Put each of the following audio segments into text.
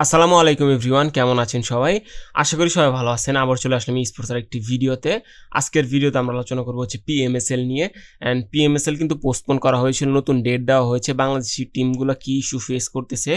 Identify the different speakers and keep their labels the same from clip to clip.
Speaker 1: আসসালামু আলাইকুম এভরিওয়ান, কেমন আছেন সবাই? আশা করি সবাই ভালো আছেন। আবার চলে আসলাম স্পোর্টসের একটি ভিডিওতে। আজকের ভিডিওতে আমরা আলোচনা করব হচ্ছে পিএমএসএল নিয়ে। অ্যান্ড পিএমএসএল কিন্তু পোস্টপোন করা হয়েছিল, নতুন ডেট দেওয়া হয়েছে। বাংলাদেশি টিমগুলো কী ইস্যু ফেস করতেছে,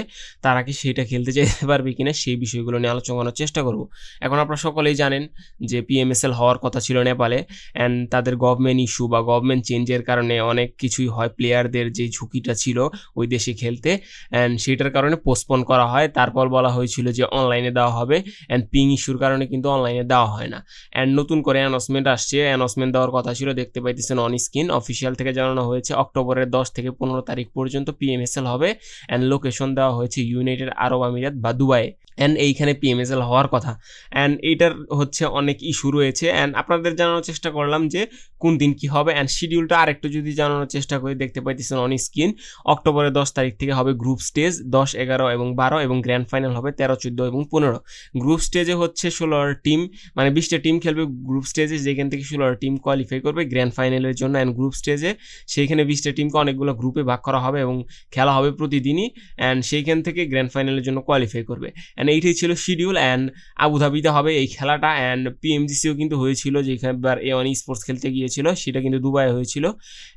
Speaker 1: তারা কি সেটা খেলতে যেতে পারবে কিনা সেই বিষয়গুলো নিয়ে আলোচনা করার চেষ্টা করব। এখন আপনারা সকলেই জানেন যে পিএমএসএল হওয়ার কথা ছিল নেপালে। অ্যান্ড তাদের গভর্নমেন্ট ইস্যু বা গভর্নমেন্ট চেঞ্জের কারণে অনেক কিছুই হয়। প্লেয়ারদের যে ঝুঁকিটা ছিল ওই দেশে খেলতে। অ্যান্ড সেটার কারণে পোস্টপোন করা হয়। তারপর বলা হয়েছিল যে অনলাইনে দেওয়া হবে অ্যান্ড পিং ইস্যুর কারণে কিন্তু অনলাইনে দেওয়া হয় না। অ্যান্ড নতুন করে অ্যানাউন্সমেন্ট আসছে। অ্যানাউন্সমেন্ট দেওয়ার কথা ছিল দেখতে পাইতেছেন অন স্ক্রিন অফিসিয়াল থেকে জানানো হয়েছে অক্টোবরের দশ থেকে পনেরো তারিখ পর্যন্ত পিএমএসএল হবে। অ্যান্ড লোকেশন দেওয়া হয়েছে ইউনাইটেড আরব আমিরাত বা দুবাই অ্যান্ড এইখানে পিএমএসএল হওয়ার কথা। অ্যান্ড এইটার হচ্ছে অনেক ইস্যু রয়েছে। অ্যান্ড আপনাদের জানানোর চেষ্টা করলাম যে কোন দিন কি হবে। অ্যান্ড শিডিউলটা আরেকটু যদি জানানোর চেষ্টা করি, দেখতে পাইতেছেন অন স্ক্রিন অক্টোবরের দশ তারিখ থেকে হবে গ্রুপ স্টেজ দশ, এগারো এবং বারো এবং গ্র্যান্ড ফাইনাল হবে তেরো, চোদ্দ এবং পনেরো। গ্রুপ স্টেজে হচ্ছে ষোলোর টিম মানে বিশটা টিম খেলবে গ্রুপ স্টেজে যেখান থেকে ষোলোর টিম কোয়ালিফাই করবে গ্র্যান্ড ফাইনালের জন্য। অ্যান্ড গ্রুপ স্টেজে সেইখানে বিশটা টিমকে অনেকগুলো গ্রুপে ভাগ করা হবে এবং খেলা হবে প্রতিদিনই। অ্যান্ড সেইখান থেকে গ্র্যান্ড ফাইনালের জন্য কোয়ালিফাই করবে। অ্যান্ড এইটাই ছিল শিডিউল অ্যান্ড আবুধাবিতে হবে এই খেলাটা অ্যান্ড পিএমজিসিও কিন্তু হয়েছিল যেখানবার এ ওয়ান স্পোর্টস খেলতে গিয়েছিল, সেটা কিন্তু দুবাইয়ে হয়েছিল।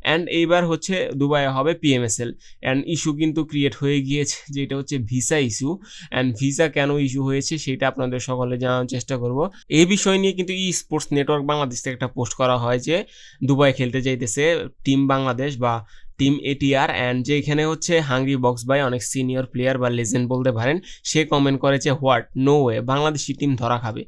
Speaker 1: অ্যান্ড এইবার হচ্ছে দুবাইয়ে হবে পিএমএসএল অ্যান্ড ইস্যু কিন্তু ক্রিয়েট হয়ে গিয়েছে, যেটা হচ্ছে ভিসা ইস্যু অ্যান্ড ভিসা কেন ইস্যু হয়েছে সেটা আপনাদের সকলে জানার চেষ্টা করব। এই বিষয় নিয়ে কিন্তু ই স্পোর্টস নেটওয়ার্ক বাংলাদেশ থেকে একটা পোস্ট করা হয় যে দুবাই খেলতে যাইতেছে টিম বাংলাদেশ বা টিম এটিআর অ্যান্ড যে এখানে হচ্ছে হাঙ্গি বক্স বাই অনেক সিনিয়র প্লেয়ার বা লেজেন্ড বলতে পারেন, সে কমেন্ট করেছে what no way Bangladeshi team ধরা খাবে।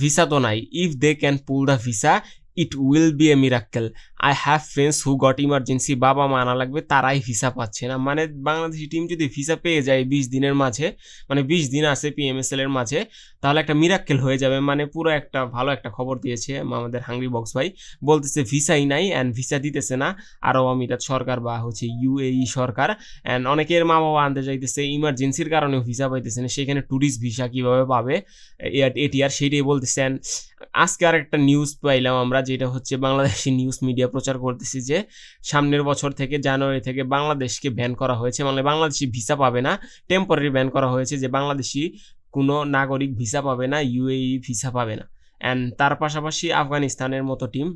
Speaker 1: ভিসা তো নাই। If they can pull the visa it will be a miracle I have friends who got emergency বাবা মা আনা লাগবে, তারাই ভিসা পাচ্ছে না। মানে বাংলাদেশি টিম যদি ভিসা পেয়ে যায় বিশ দিনের মাঝে মানে বিশ দিন আছে পিএমএসএল এর মাঝে, তাহলে একটা মিরাক্কেল হয়ে যাবে। মানে পুরো একটা ভালো একটা খবর দিয়েছে আমাদের হাংরি বক্স ভাই। বলতেছে ভিসাই নাই অ্যান্ড ভিসা দিতেছে না। আরও আমিরাত সরকার বা হচ্ছে ইউএই সরকার। অ্যান্ড অনেকের মা বাবা আনতে চাইতেছে ইমার্জেন্সির কারণেও ভিসা পাইতেছে না। সেখানে ট্যুরিস্ট ভিসা কীভাবে পাবে? এটিআর সেইটাই বলতেছেন আজকে আর একটা নিউজ পাইলাম আমরা, যেটা হচ্ছে বাংলাদেশি নিউজ মিডিয়া প্রচার করতেছি যে, সামনের বছর থেকে জানুয়ারি থেকে বাংলাদেশকে ব্যান করা হয়েছে। মানে বাংলাদেশি ভিসা পাবে না টেম্পোরারি ব্যান করা হয়েছে যে বাংলাদেশি কোনো নাগরিক ভিসা পাবে না ইউএই ভিসা পাবে না। অ্যান্ড তার পাশাপাশি আফগানিস্তানের মতো টিম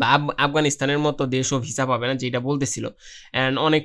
Speaker 1: বা আফগানিস্তানের মতো দেশও ভিসা পাবে না, যেটা বলতেছিল। অ্যান্ড অনেক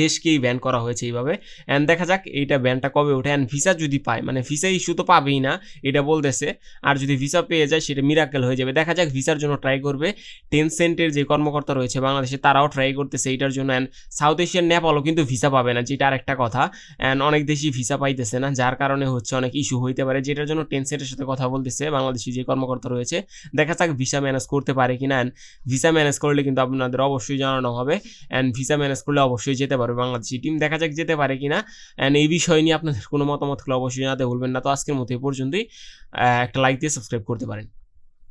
Speaker 1: দেশকেই ব্যান করা হয়েছে এইভাবে। অ্যান্ড দেখা যাক এইটা ব্যানটা কবে ওঠে। অ্যান্ড ভিসা যদি পায় মানে ভিসা ইস্যু তো পাবেই না, এটা বলতেছে। আর যদি ভিসা পেয়ে যায়, সেটা মিরাকেল হয়ে যাবে। দেখা যাক ভিসার জন্য ট্রাই করবে। টেন সেন্টের যে কর্মকর্তা রয়েছে বাংলাদেশে, তারাও ট্রাই করতেছে এইটার জন্য। অ্যান্ড সাউথ এশিয়ান নেপালও কিন্তু ভিসা পাবে না, যেটা আরেকটা কথা। অ্যান্ড অনেক দেশই ভিসা পাইতেছে না, যার কারণে হচ্ছে অনেক ইস্যু হইতে পারে। যেটার জন্য টেন সেন্টের সাথে কথা বলতেছে বাংলাদেশি যে কর্মকর্তা রয়েছে। দেখা যাক ভিসা ম্যানেজ করতে পারে কিনা। অ্যান্ড ভিসা ম্যানেজ করলে কিন্তু আপনাদের অবশ্যই জানানো হবে। অ্যান্ড ভিসা ম্যানেজ করলে অবশ্যই যেতে পারবে বাংলাদেশি টিম দেখা যাক যেতে পারে কিনা। অ্যান্ড এই বিষয় নিয়ে আপনাদের কোনো মতামত হলে অবশ্যই জানাতে ভুলবেন না। তো আজকের মতো এ পর্যন্তই। একটা লাইক দিয়ে সাবস্ক্রাইব করতে পারেন।